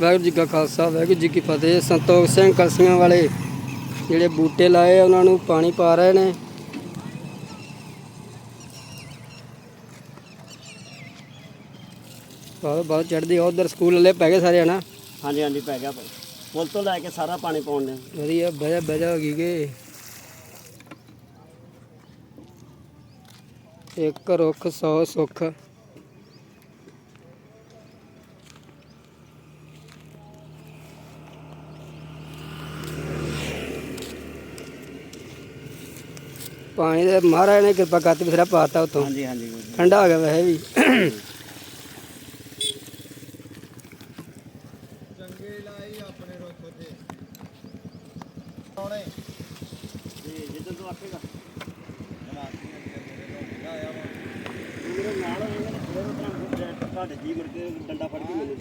ਵਾਹਿਗੁਰੂ ਜੀ ਕਾ ਖਾਲਸਾ ਵਾਹਿਗੁਰੂ ਜੀ ਕੀ ਫਤਿਹ। ਸੰਤੋਖ ਸਿੰਘ ਕਲਸੀਆਂ ਵਾਲੇ ਜਿਹੜੇ ਬੂਟੇ ਲਾਏ ਆ, ਉਹਨਾਂ ਨੂੰ ਪਾਣੀ ਪਾ ਰਹੇ ਨੇ। ਬਹੁਤ ਬਹੁਤ ਚੜਦੀ ਉਧਰ ਸਕੂਲ ਵਾਲੇ ਪੈ ਗਏ ਸਾਰੇ ਹਨਾ? ਹਾਂਜੀ ਹਾਂਜੀ ਪੈ ਗਿਆ ਭਾਈ। ਪੁੱਲ ਤੋਂ ਲੈ ਕੇ ਸਾਰਾ ਪਾਣੀ ਪਾਉਣ ਨੇ ਵਧੀਆ ਬਜਾ ਬਜਾ ਹੋ ਗਈ ਗੇ ਇੱਕ ਰੁੱਖ 100 ਸੁੱਖ। ਪਾਣੀ ਦੇ ਮਹਾਰਾਜ ਨੇ ਕਿਰਪਾ ਕਰਤੀ ਬਥੇਰਾ ਪਾਤਾ ਉਤੋਂ ਹਾਂਜੀ ਹਾਂਜੀ। ਠੰਡਾ ਹੋ ਗਿਆ ਵੈਸੇ ਵੀ। ਤੇ। ਜਿੱਦਾਂ ਤੂੰ ਆਖੇਗਾ। ਮੇਰੇ ਨਾਲ ਹੋਏਗਾ ਨਾ, ਫਿਰ ਉਹ ਤੁਹਾਨੂੰ ਤੁਹਾਡੇ ਜੀ ਮੁੜ ਕੇ ਡੰਡਾ ਫੜ ਕੇ ਮੈਨੂੰ